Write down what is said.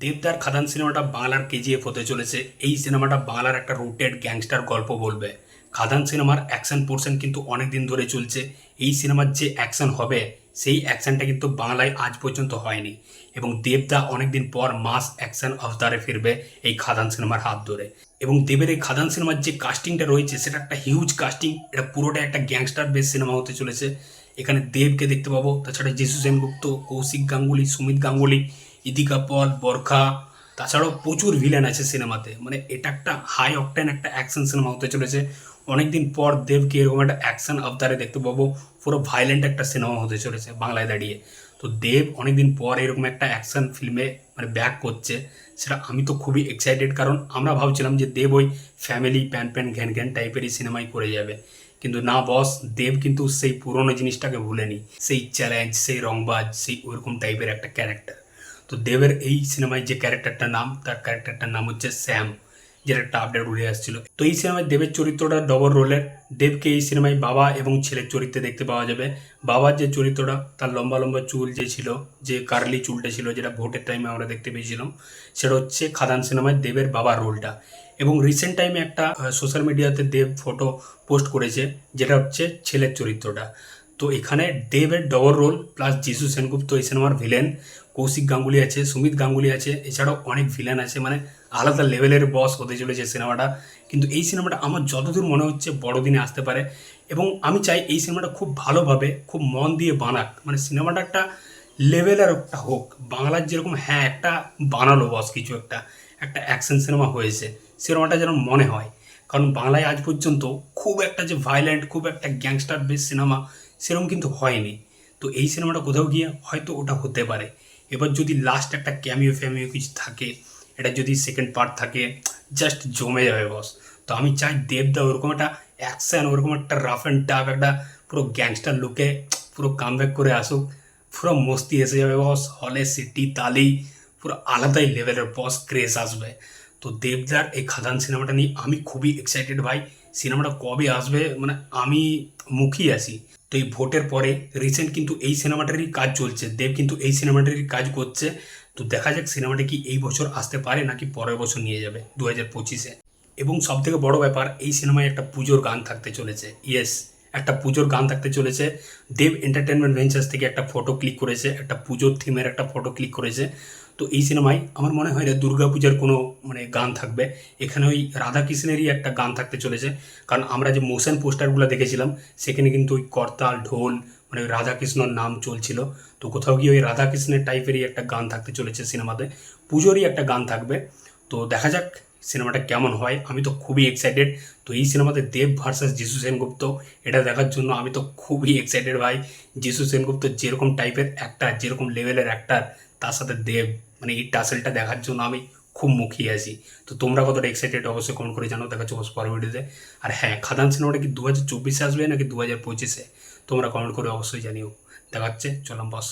দেবদার খাদান সিনেমাটা বাংলার কেজিএফ হতে চলেছে। এই সিনেমাটা বাংলার একটা রুটেড গ্যাংস্টার গল্প বলবে। খাদান সিনেমার অ্যাকশন পোর্শন কিন্তু অনেক দিন ধরে চলছে। এই সিনেমার যে অ্যাকশন হবে, সেই অ্যাকশনটা কিন্তু বাংলায় আজ পর্যন্ত হয়নি এবং দেবদা অনেকদিন পর মাস অ্যাকশন অবতারে ফিরবে এই খাদান সিনেমার হাত ধরে। এবং দেবের এই খাদান সিনেমার যে কাস্টিংটা রয়েছে, সেটা একটা হিউজ কাস্টিং এটা পুরোটা একটা গ্যাংস্টার বেস সিনেমা হতে চলেছে। এখানে দেবকে দেখতে পাবো, তাছাড়া যিশু সেনগুপ্ত কৌশিক গাঙ্গুলি, সুমিত গাঙ্গুলি ইদিকা পল বরখা, তাছাড়াও প্রচুর ভিলেন আছে সিনেমাতে। মানে এটা একটা হাই অকটেন একটা অ্যাকশন সিনেমা হতে চলেছে। অনেকদিন পর দেবকে এরকম একটা অ্যাকশন অবতারে দেখতে পাবো। পুরো ভাইলেন্ট একটা সিনেমা হতে চলেছে বাংলায় দাঁড়িয়ে। তো দেব অনেকদিন পর এরকম একটা অ্যাকশন ফিল্মে মানে ব্যাক করছে। সেটা আমি তো খুবই এক্সাইটেড কারণ আমরা ভাবছিলাম যে দেব ওই ফ্যামিলি প্যান প্যান ঘ্যান ঘ্যান টাইপেরই সিনেমাই করে যাবে। কিন্তু না বস দেব কিন্তু সেই পুরনো জিনিসটাকে ভুলেনি। সেই চ্যালেঞ্জ সেই রংবাজ, সেই ওরকম টাইপের একটা ক্যারেক্টার তো দেবের এই সিনেমায় যে ক্যারেক্টারটার নাম, তার ক্যারেক্টারটার নাম হচ্ছে শ্যাম যেটা একটা আপডেট উঠে আসছিল। তো এই সিনেমায় দেবের চরিত্রটা ডবল রোলের দেবকে এই সিনেমায় বাবা এবং ছেলের চরিত্রে দেখতে পাওয়া যাবে। বাবার যে চরিত্রটা, তার লম্বা লম্বা চুল যে ছিল, যে কার্লি চুলটা ছিল, যেটা ভোটের টাইমে আমরা দেখতে পেয়েছিলাম, সেটা হচ্ছে খাদান সিনেমায় দেবের বাবার রোলটা। এবং রিসেন্ট টাইমে একটা সোশ্যাল মিডিয়াতে দেব ফটো পোস্ট করেছে, যেটা হচ্ছে ছেলের চরিত্রটা। তো এখানে দেবের ডবল রোল প্লাস যিশু সেনগুপ্ত এই সিনেমার ভিলেন। কৌশিক গাঙ্গুলি আছে, সুমিত গাঙ্গুলি আছে, এছাড়াও অনেক ভিলেন আছে মানে আলাদা লেভেলের বস হতে চলেছে সিনেমাটা। কিন্তু এই সিনেমাটা আমার যতদূর মনে হচ্ছে বড়দিনে আসতে পারে। এবং আমি চাই এই সিনেমাটা খুব ভালোভাবে, খুব মন দিয়ে বানাক। মানে সিনেমাটা একটা লেভেলের একটা হোক। বাংলার যেরকম হ্যাঁ একটা বানালো বস কিছু একটা একটা অ্যাকশন সিনেমা হয়েছে। সিনেমাটা যেন মনে হয়। কারণ বাংলায় আজ পর্যন্ত খুব একটা যে ভায়োলেন্ট খুব একটা গ্যাংস্টার বেস সিনেমা সেরকম কিন্তু হয়নি। তো এই সিনেমাটা কোথাও গিয়ে হয়তো ওটা হতে পারে। এবার যদি লাস্ট একটা ক্যামিও ফ্যামিও কিছু থাকে, এটা যদি সেকেন্ড পার্ট থাকে জাস্ট জমে যাবে বস তো আমি চাই দেবদা ওরকম একটা অ্যাকশন ওরকম একটা রাফ অ্যান্ড টাফ একটা পুরো গ্যাংস্টার লুকে পুরো কামব্যাক করে আসুক, পুরো মস্তি এসে যাবে বস হলে সিটি তালি, পুরো আলাদাই লেভেলের বস ক্রেজ আসবে। তো দেবদার এই খাদান সিনেমাটা নিয়ে আমি খুবই এক্সাইটেড ভাই। সিনেমাটা কবে আসবে মানে আমি মুখী আছি। তো এই ভোটের পরে রিসেন্ট কিন্তু এই সিনেমাটারই কাজ চলছে। দেব কিন্তু এই সিনেমাটারই কাজ করছে। তো দেখা যাক সিনেমাটি কি এই বছর আসতে পারে নাকি পরের বছর নিয়ে যাবে দু হাজার পঁচিশে। এবং সব থেকে বড় ব্যাপার, এই সিনেমায় একটা পুজোর গান থাকতে চলেছে। ইয়েস একটা পুজোর গান থাকতে চলেছে। দেব এন্টারটেনমেন্ট ভেঞ্চার্স থেকে একটা ফটো ক্লিক করেছে, একটা পুজোর থিমের একটা ফটো ক্লিক করেছে। তো এই সিনেমায় আমার মনে হয় না দুর্গা পূজার কোনো মানে গান থাকবে। এখানে ওই রাধাকৃষ্ণেরই একটা গান থাকতে চলেছে। কারণ আমরা যে মোশন পোস্টারগুলো দেখেছিলাম, সেখানে কিন্তু ওই করতাল, ঢোল মানে রাধাকৃষ্ণর নাম চলছিল। তো কোথাও গিয়ে ওই রাধাকৃষ্ণের টাইপেরই একটা গান থাকতে চলেছে সিনেমাতে। পুজোরই একটা গান থাকবে। তো দেখা যাক সিনেমাটা কেমন হয়, আমি তো খুবই এক্সাইটেড তো এই সিনেমাতে দেব ভার্সাস যিশু সেনগুপ্ত, এটা দেখার জন্য আমি তো খুবই এক্সাইটেড ভাই। যিশু সেনগুপ্ত যেরকম টাইপের অ্যাক্টার যেরকম লেভেলের অ্যাক্টার তার সাথে দেব মানে এই টাসেলটা দেখার জন্য আমি খুব মুখিয়ে আছি। তো তোমরা কতটা এক্সাইটেড অবশ্যই কমেন্ট করে জানো দেখা হচ্ছে পরের ভিডিওতে। আর হ্যাঁ খাদান সিনেমাটা কি দু হাজার চব্বিশে আসবে নাকি দু হাজার পঁচিশে? তোমরা কমেন্ট করে অবশ্যই জানিও। দেখাচ্ছে চলাম বস